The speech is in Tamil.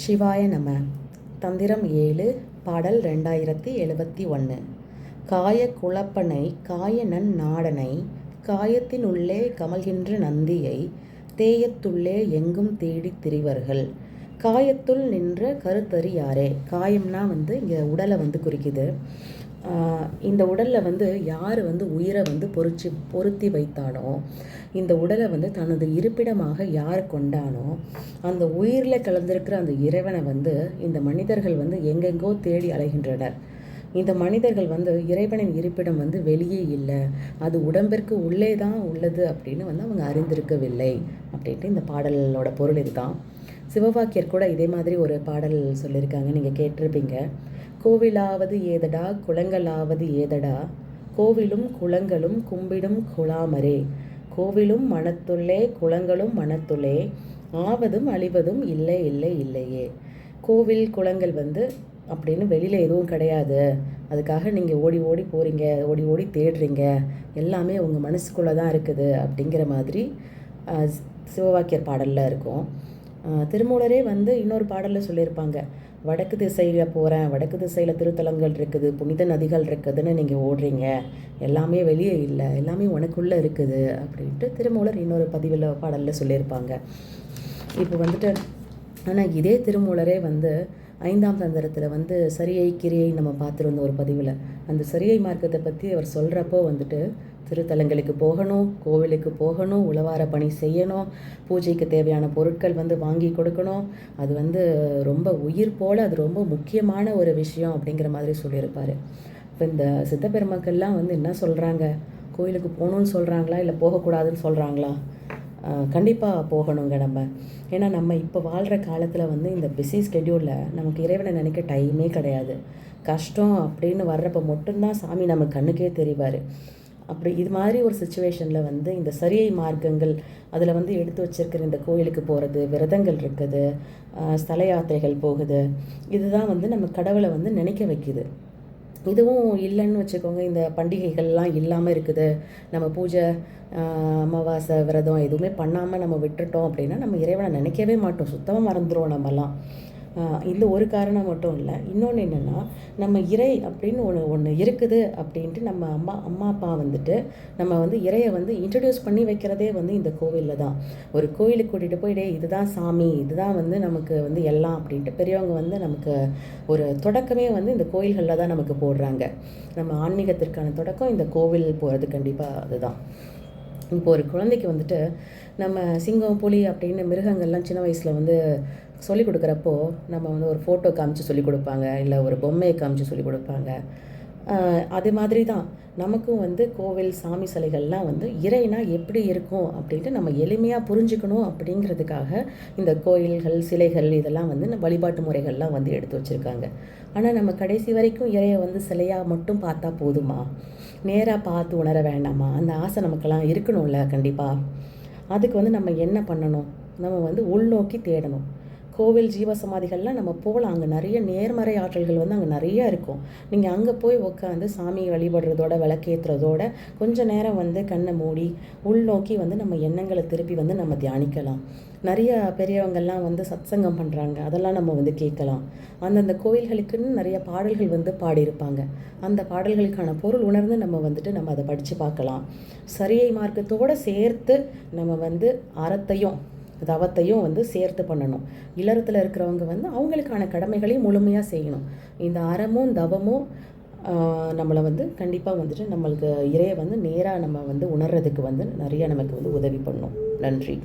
சிவாய நம. தந்திரம் ஏழு பாடல் ரெண்டாயிரத்தி எழுபத்தி ஒன்று காய குழப்பனை காயனன் நாடனை காயத்தினுள்ளே கமல்கின்ற நந்தியை தேயத்துள்ளே எங்கும் தேடித் திரிவர்கள். காயத்துள் நின்ற கருத்தறியாரே காயம்னா வந்து இங்கே உடலை வந்து குறிக்குது. இந்த உடலில் வந்து யார் வந்து உயிரை வந்து பொறிச்சு பொருத்தி வைத்தானோ இந்த உடலை வந்து தனது இருப்பிடமாக யார் கொண்டானோ அந்த உயிரில் கலந்திருக்கிற அந்த இறைவனை வந்து இந்த மனிதர்கள் வந்து எங்கெங்கோ தேடி அலைகின்றனர். இந்த மனிதர்கள் வந்து இறைவனின் இருப்பிடம் வந்து வெளியே இல்லை. அது உடம்பிற்கு உள்ளே தான் உள்ளது அப்படின்னு வந்து அவங்க அறிந்திருக்கவில்லை. அப்படின்ட்டு இந்த பாடலோட பொருள் இதுதான். சிவவாக்கியர் கூட இதே மாதிரி ஒரு பாடல் சொல்லியிருக்காங்க. நீங்கள் கேட்டிருப்பீங்க. கோவிலாவது ஏதடா குளங்களாவது ஏதடா கோவிலும் குளங்களும் கும்பிடும் குழாமரே கோவிலும் மனத்துள்ளே குளங்களும் மனத்துள்ளே ஆவதும் அழிவதும் இல்லை இல்லை இல்லையே. கோவில் குளங்கள் வந்து அப்படின்னு வெளியில் எதுவும் கிடையாது. அதுக்காக நீங்கள் ஓடி ஓடி போகிறீங்க ஓடி ஓடி தேடுறீங்க. எல்லாமே உங்கள் மனசுக்குள்ளே தான் இருக்குது அப்படிங்கிற மாதிரி சிவவாக்கியர் பாடலில் இருக்கும். திருமூலரே வந்து இன்னொரு பாடலில் சொல்லியிருப்பாங்க. வடக்கு திசையில் போகிறேன் வடக்கு திசையில் திருத்தலங்கள் இருக்குது புனித நதிகள் இருக்குதுன்னு நீங்கள் ஓடுறீங்க. எல்லாமே வெளியே இல்லை எல்லாமே உனக்குள்ளே இருக்குது அப்படின்ட்டு திருமூலர் இன்னொரு பதிவில் பாடலில் சொல்லியிருப்பாங்க. இப்போ வந்துட்டு ஆனால் இதே திருமூலரே வந்து ஐந்தாம் தந்திரத்தில் வந்து சரியை கிரியை நம்ம பார்த்துருந்தோம் ஒரு பதிவில். அந்த சரியை மார்க்கத்தை பற்றி அவர் சொல்கிறப்போ வந்துட்டு திருத்தலங்களுக்கு போகணும் கோவிலுக்கு போகணும் உழவார பணி செய்யணும் பூஜைக்கு தேவையான பொருட்கள் வந்து வாங்கி கொடுக்கணும். அது வந்து ரொம்ப உயிர் போல் அது ரொம்ப முக்கியமான ஒரு விஷயம் அப்படிங்கிற மாதிரி சொல்லியிருப்பார். இப்போ இந்த சித்த பெருமக்கள்லாம் வந்து என்ன சொல்கிறாங்க கோயிலுக்கு போகணுன்னு சொல்கிறாங்களா இல்லை போகக்கூடாதுன்னு சொல்கிறாங்களா கண்டிப்பாக போகணுங்க நம்ம. ஏன்னா நம்ம இப்போ வாழ்கிற காலத்தில் வந்து இந்த பிஸி ஸ்கெடியூலில் நமக்கு இறைவனை நினைக்க டைமே கிடையாது. கஷ்டம் அப்படின்னு வர்றப்போ மட்டும்தான் சாமி நம்ம கண்ணுக்கே தெரிவார். அப்படி இது மாதிரி ஒரு சுச்சுவேஷனில் வந்து இந்த சரியை மார்க்கங்கள் அதில் வந்து எடுத்து வச்சிருக்கிற இந்த கோயிலுக்கு போகிறது விரதங்கள் இருக்குது ஸ்தல யாத்திரைகள் போகுது இதுதான் வந்து நம்ம கடவுளை வந்து நினைக்க வைக்குது. இதுவும் இல்லைன்னு வச்சுக்கோங்க இந்த பண்டிகைகள்லாம் இல்லாமல் இருக்குது. நம்ம பூஜை அமாவாசை விரதம் எதுவுமே பண்ணாமல் நம்ம விட்டுட்டோம் அப்படின்னா நம்ம இறைவனை நினைக்கவே மாட்டோம். சுத்தமாக மறந்துடும் நம்மலாம் இந்த ஒரு காரணம் மட்டும் இல்லை. இன்னொன்று என்னென்னா நம்ம இறை அப்படின்னு ஒன்று ஒன்று இருக்குது அப்படின்ட்டு நம்ம அம்மா அம்மா அப்பா வந்துட்டு நம்ம வந்து இறையை வந்து இன்ட்ரடியூஸ் பண்ணி வைக்கிறதே வந்து இந்த கோவிலில் தான். ஒரு கோயிலுக்கு கூட்டிகிட்டு போய் டே இதுதான் சாமி இதுதான் வந்து நமக்கு வந்து எல்லாம் அப்படின்ட்டு பெரியவங்க வந்து நமக்கு ஒரு தொடக்கமே வந்து இந்த கோயில்களில் தான் நமக்கு போடுறாங்க. நம்ம ஆன்மீகத்திற்கான தொடக்கம் இந்த கோவில் போகிறது கண்டிப்பாக அதுதான். இப்போ ஒரு குழந்தைக்கு வந்துட்டு நம்ம சிங்கம் புலி அப்படின்னு மிருகங்கள்லாம் சின்ன வயசில் வந்து சொல்லிக் கொடுக்குறப்போ நம்ம வந்து ஒரு ஃபோட்டோ காமிச்சு சொல்லிக் கொடுப்பாங்க இல்லை ஒரு பொம்மையை காமிச்சு சொல்லிக் கொடுப்பாங்க. அது மாதிரி தான் நமக்கும் வந்து கோவில் சாமி சிலைகள்லாம் வந்து இறைனா எப்படி இருக்கும் அப்படின்ட்டு நம்ம எளிமையாக புரிஞ்சுக்கணும் அப்படிங்கிறதுக்காக இந்த கோயில்கள் சிலைகள் இதெல்லாம் வந்து வழிபாட்டு முறைகள்லாம் வந்து எடுத்து வச்சுருக்காங்க. ஆனால் நம்ம கடைசி வரைக்கும் இறையை வந்து சிலையாக மட்டும் பார்த்தா போதுமா? நேராக பார்த்து உணர வேண்டாமா? அந்த ஆசை நமக்கெல்லாம் இருக்கணும்ல கண்டிப்பாக அதுக்கு வந்து நம்ம என்ன பண்ணணும்? நம்ம வந்து உள்நோக்கி தேடணும். கோவில் ஜீவசமாதிகள்லாம் நம்ம போகலாம். அங்கே நிறைய நேர்மறை ஆற்றல்கள் வந்து அங்கே நிறையா இருக்கும். நீங்கள் அங்கே போய் உட்காந்து சாமியை வழிபடுறதோட விளக்கேற்றுறதோட கொஞ்ச நேரம் வந்து கண்ணை மூடி உள்நோக்கி வந்து நம்ம எண்ணங்களை திருப்பி வந்து நம்ம தியானிக்கலாம். நிறைய பெரியவங்கள்லாம் வந்து சத்சங்கம் பண்ணுறாங்க அதெல்லாம் நம்ம வந்து கேட்கலாம். அந்தந்த கோவில்களுக்குன்னு நிறைய பாடல்கள் வந்து பாடியிருப்பாங்க. அந்த பாடல்களுக்கான பொருள் உணர்ந்து நம்ம வந்துட்டு நம்ம அதை படித்து பார்க்கலாம். சரியை மார்க்கத்தோடு சேர்த்து நம்ம வந்து அறத்தையும் தவத்தையும் வந்து சேர்த்து பண்ணணும். இல்லறத்தில் இருக்கிறவங்க வந்து அவங்களுக்கான கடமைகளையும் முழுமையாக செய்யணும். இந்த அறமும் தவமும் நம்மளை வந்து கண்டிப்பாக வந்துட்டு நம்மளுக்கு இறையை வந்து நேராக நம்ம வந்து உணர்றதுக்கு வந்து நிறைய நமக்கு வந்து உதவி பண்ணும். நன்றி.